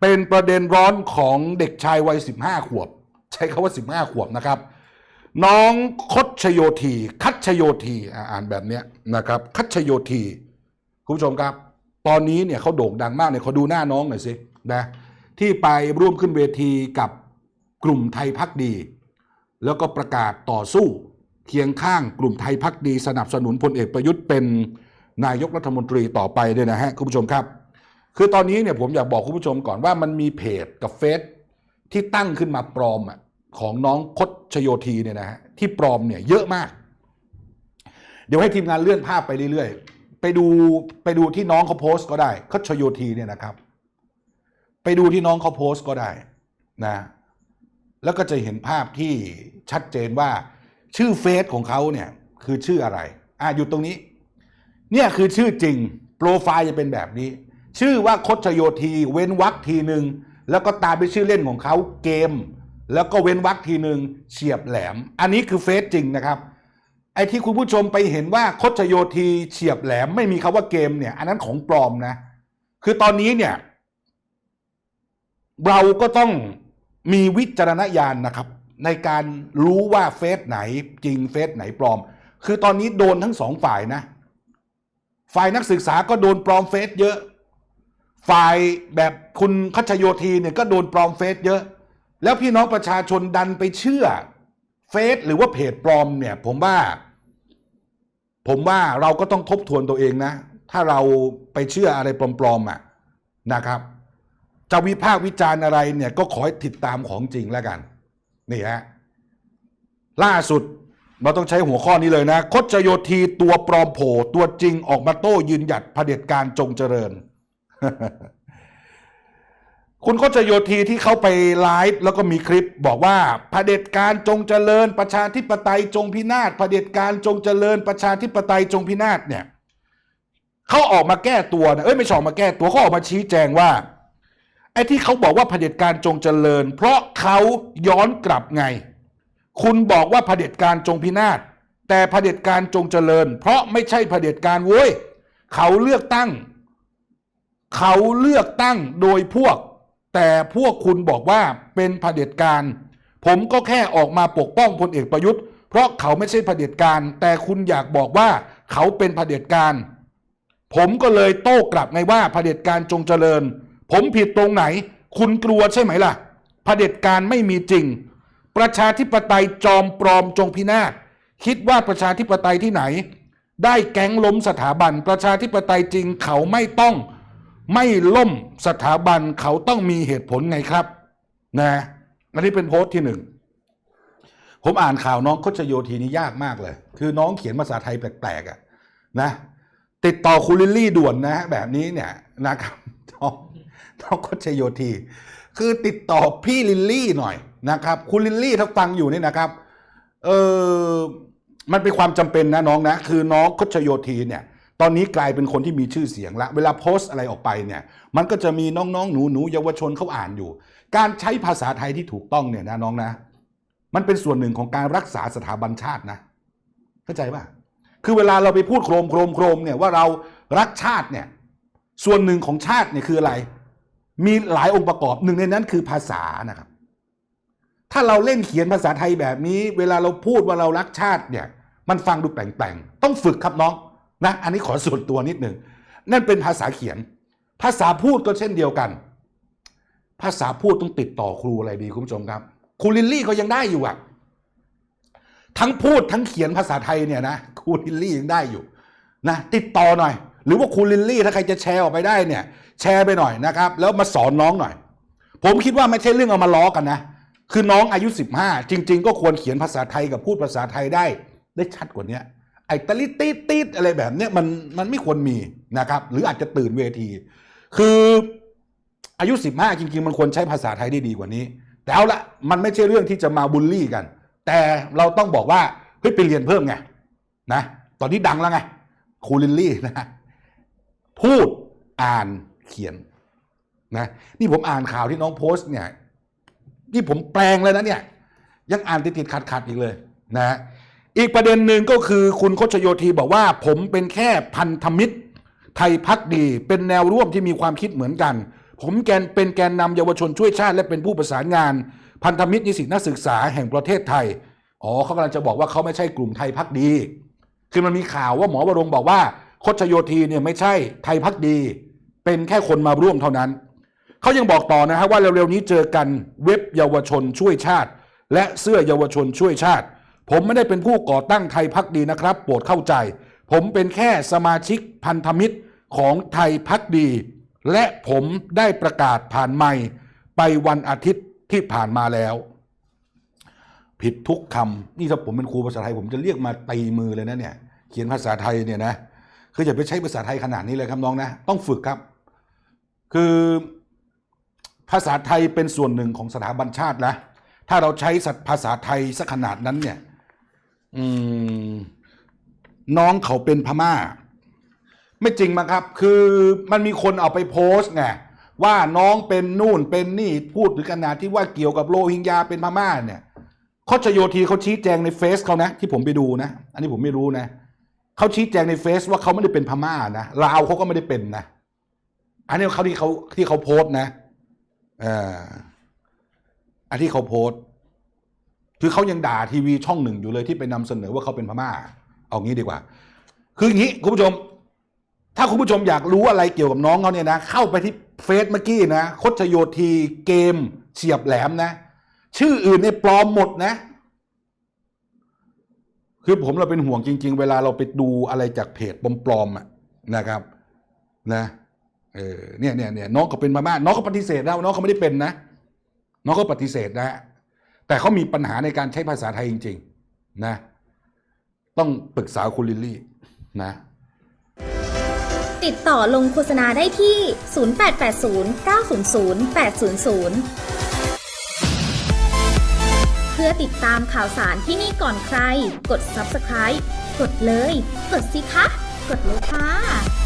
เป็นประเด็นร้อนของเด็กชายวัย 15 ขวบ ใช้คาว่า 15 ขวบนะครับ น้องคดชโยทีคัดชโยทีอ่านแบบเนี้ยนะครับ คัดชโยทีคุณผู้ชมครับ ตอนนี้เนี่ยเขาโด่งดังมากเนี่ยเขาดูหน้าน้องหน่อยสินะที่ไปร่วมขึ้นเวทีกับกลุ่มไทยพักดี แล้วก็ประกาศต่อสู้เคียงข้างกลุ่มไทยพักดี สนับสนุนพลเอกประยุทธ์เป็นนายกรัฐมนตรีต่อไปด้วยนะฮะคุณผู้ชมครับ คือตอนนี้เนี่ยผมอยากบอกคุณผู้ชมก่อนว่ามันมีเพจกับเฟซที่ตั้งขึ้นมาปลอมอะของน้องคดชโยทีเนี่ยนะฮะที่ปลอมเนี่ยเยอะมาก เดี๋ยวให้ทีมงานเลื่อนภาพไปเรื่อยๆ ไปดูไปดูที่น้องเขาโพสต์ก็ได้คดชโยทีเนี่ยนะครับ ไปดูที่น้องเขาโพสต์ก็ได้นะ แล้วก็จะเห็นภาพที่ชัดเจนว่า ชื่อเฟซของเขาเนี่ยคือชื่ออะไร อะอยู่ตรงนี้ เนี่ยคือชื่อจริง โปรไฟล์จะเป็นแบบนี้ ชื่อว่าคดชโยทีเว้นวรรคทีหนึ่งแล้วก็ตามด้วยชื่อเล่นของเขาเกม แล้วก็เว้นวรรคทีหนึ่งเฉียบแหลม อันนี้คือเฟซจริงนะครับไอ้ที่คุณผู้ชมไปเห็นว่าคดชโยทีเฉียบแหลมไม่มีคาว่าเกมเนี่ย อันนั้นของปลอมนะ คือตอนนี้เนี่ย เราก็ต้องมีวิจารณญาณนะครับ ในการรู้ว่าเฟซไหนจริงเฟซไหนปลอม คือตอนนี้โดนทั้งสองฝ่ายนะ ฝ่ายนักศึกษาก็โดนปลอมเฟซเยอะ ฝ่ายแบบคุณคัชโยทีเนี่ยก็โดนปลอมเฟซเยอะ แล้วพี่น้องประชาชนดันไปเชื่อ เฟซหรือว่าเพจปลอมเนี่ย ผมว่า ผมว่าเราก็ต้องทบทวนตัวเองนะ ถ้าเราไปเชื่ออะไรปลอมๆอะนะครับ จะวิพากษ์วิจารณ์อะไรเนี่ย ก็ขอให้ติดตามของจริงแล้วกัน นี่ฮะล่าสุดเราต้องใช้หัวข้อนี้เลยนะ คดชโยทีตัวปลอมโผตัวจริงออกมาโต้ยืนหยัดเผด็จการจงเจริญ คุณคดชโยทีที่เขาไปไลฟ์แล้วก็มีคลิปบอกว่าเผด็จการจงเจริญประชาธิปไตยจงพินาศเผด็จการจงเจริญประชาธิปไตยจงพินาศเนี่ยเขาออกมาแก้ตัวนะเอ้ยไม่ใช่ออกมาแก้ตัวเขาออกมาชี้แจงว่าไอ้ที่เขาบอกว่าเผด็จการจงเจริญ เพราะเขาย้อนกลับไง คุณบอกว่าเผด็จการจงพินาศแต่เผด็จการจงเจริญ เพราะไม่ใช่เผด็จการเว้ยเขาเลือกตั้ง เขาเลือกตั้งโดยพวก แต่พวกคุณบอกว่าเป็นเผด็จการ ผมก็แค่ออกมาปกป้องพลเอกประยุทธ์ เพราะเขาไม่ใช่เผด็จการ แต่คุณอยากบอกว่าเขาเป็นเผด็จการ ผมก็เลยโต้กลับไงว่าเผด็จการจงเจริญ ผมผิดตรงไหน คุณกลัวใช่ไหมล่ะเผด็จการไม่มีจริง ประชาธิปไตยจอมปลอมจงพินาศคิดว่าประชาธิปไตยที่ไหน ได้แก๊งล้มสถาบันประชาธิปไตยจริงเขาไม่ต้อง ไม่ล่มสถาบันเขาต้องมีเหตุผลไงครับนะอันนี้เป็นโพสต์ที่หนึ่งผมอ่านข่าวน้องคชโยทีนี่ยากมากเลย คือน้องเขียนภาษาไทยแปลกๆอะนะติดต่อคุณลิลลี่ด่วนนะแบบนี้เนี่ยนะครับน้องน้องคชโยที คือติดต่อพี่ลิลลี่หน่อยนะครับ คุณลิลลี่ถ้าฟังอยู่นี่นะครับเออมันเป็นความจำเป็นนะน้องนะ คือน้องคชโยทีเนี่ย ตอนนี้กลายเป็นคนที่มีชื่อเสียงละเวลาโพสต์อะไรออกไปเนี่ย มันก็จะมีน้องๆ หนูหนูๆเยาวชนเขาอ่านอยู่ การใช้ภาษาไทยที่ถูกต้องเนี่ยนะน้องนะ มันเป็นส่วนหนึ่งของการรักษาสถาบันชาตินะ เข้าใจป่ะ คือเวลาเราไปพูดโครมโครมโครมเนี่ยว่าเรารักชาติเนี่ย ส่วนหนึ่งของชาติเนี่ยคืออะไร มีหลายองค์ประกอบหนึ่งในนั้นคือภาษานะครับ ถ้าเราเล่นเขียนภาษาไทยแบบนี้ เวลาเราพูดว่าเรารักชาติเนี่ย มันฟังดูแปลงๆ ต้องฝึกครับน้อง นะอันนี้ขอส่วนตัวนิดหนึ่งนั่นเป็นภาษาเขียน ภาษาพูดก็เช่นเดียวกัน ภาษาพูดต้องติดต่อครูอะไรดีคุณผู้ชมครับครูลิลลี่ก็ยังได้อยู่อะทั้งพูดทั้งเขียนภาษาไทยเนี่ยนะครูลิลลี่ยังได้อยู่นะติดต่อหน่อย หรือว่าครูลิลลี่ถ้าใครจะแชร์ออกไปได้เนี่ย แชร์ไปหน่อยนะครับ แล้วมาสอนน้องหน่อย ผมคิดว่าไม่ใช่เรื่องเอามาล้อกันนะคือน้องอายุ 15 จริง ๆ ก็ควรเขียนภาษาไทยกับพูดภาษาไทยได้ได้ชัดกว่านี้ ไอ้ตะลิตีตีดอะไรแบบเนี้ยมันมันไม่ควรมีนะครับ หรืออาจจะตื่นเวที คืออายุ 15 จริงๆ มันควรใช้ภาษาไทยได้ดีกว่านี้ แต่เอาละมันไม่ใช่เรื่องที่จะมาบูลลี่กัน แต่เราต้องบอกว่าเฮ้ยไปเรียนเพิ่มไงนะตอนนี้ดังแล้วไงครูลิลลี่นะพูดอ่านเขียนนะนี่ผมอ่านข่าวที่น้องโพสต์เนี่ยที่ผมแปลงเลยนะเนี่ยยังอ่านติดติดขัดขัดๆอีกเลยนะ อีกประเด็นหนึ่งก็คือคุณโคชโยธีบอกว่า ผมเป็นแค่พันธมิตร ไทยพักดี เป็นแนวร่วมที่มีความคิดเหมือนกัน ผมแกนเป็นแกนนำเยาวชนช่วยชาติ และเป็นผู้ประสานงาน พันธมิตรนิสิตนักศึกษาแห่งประเทศไทยอ๋อเขากำลังจะบอกว่าเขาไม่ใช่กลุ่มไทยพักดี คือมันมีข่าวว่าหมอวรงบอกว่าโคชโยธีเนี่ยไม่ใช่ไทยพักดี เป็นแค่คนมาร่วมเท่านั้นเขายังบอกต่อนะฮะว่าเร็วๆนี้เจอกันเว็บเยาวชนช่วยชาติ และเสื้อเยาวชนช่วยชาติ ผมไม่ได้เป็นผู้ก่อตั้งไทยพักดีนะครับ โปรดเข้าใจ ผมเป็นแค่สมาชิกพันธมิตรของไทยพักดี และผมได้ประกาศผ่านไมค์ไปวันอาทิตย์ที่ผ่านมาแล้ว ผิดทุกคำนี่ถ้าผมเป็นครูภาษาไทย ผมจะเรียกมาตีมือเลยนะเนี่ย เขียนภาษาไทยเนี่ยนะคืออย่าไปใช้ภาษาไทยขนาดนี้เลยครับน้องนะ ต้องฝึกครับ คือภาษาไทยเป็นส่วนหนึ่งของสถาบันชาตินะถ้าเราใช้ภาษาไทยสักขนาดนั้นเนี่ย อืมน้องเขาเป็นพม่า ไม่จริงมั้งครับ คือมันมีคนเอาไปโพสต์ไงว่าน้องเป็นนู่นเป็นนี่พูดถึงขนาดที่ว่าเกี่ยวกับโรฮิงญาเป็นพม่าเนี่ยคชโยธีเขาชี้แจงในเฟซเขานะ ที่ผมไปดูนะ อันนี้ผมไม่รู้นะเขาชี้แจงในเฟซว่าเขาไม่ได้เป็นพม่านะลาวเขาก็ไม่ได้เป็นนะอันนี้เขาที่เขาที่เขาโพสต์นะอ่ออันที่เขาโพสต์ คือเขายังด่าทีวีช่องหนึ่งอยู่เลยที่ไปนำเสนอว่าเขาเป็นพม่า เอางี้ดีกว่า คืออย่างนี้คุณผู้ชม ถ้าคุณผู้ชมอยากรู้อะไรเกี่ยวกับน้องเขาเนี่ยนะ เข้าไปที่เฟซเมื่อกี้นะคชโยธีเกมเฉียบแหลมนะ ชื่ออื่นเนี่ยปลอมหมดนะ คือผมเราเป็นห่วงจริง ๆ เวลาเราไปดูอะไรจากเพจปลอมๆอะนะครับ นะเออเนี่ยเนี่ยเนี่ยน้องก็เป็นมาม่าน้องก็ปฏิเสธนะว่าน้องเขาไม่ได้เป็นนะ น้องก็ปฏิเสธนะ แต่เขามีปัญหาในการใช้ภาษาไทยจริง ๆ นะ ต้องปรึกษาคุณลิลลี่นะ ติดต่อลงโฆษณาได้ที่ 0880 900 800 เพื่อติดตามข่าวสารที่นี่ก่อนใคร กด subscribe กดเลย กดสิคะ กดเลยค่ะ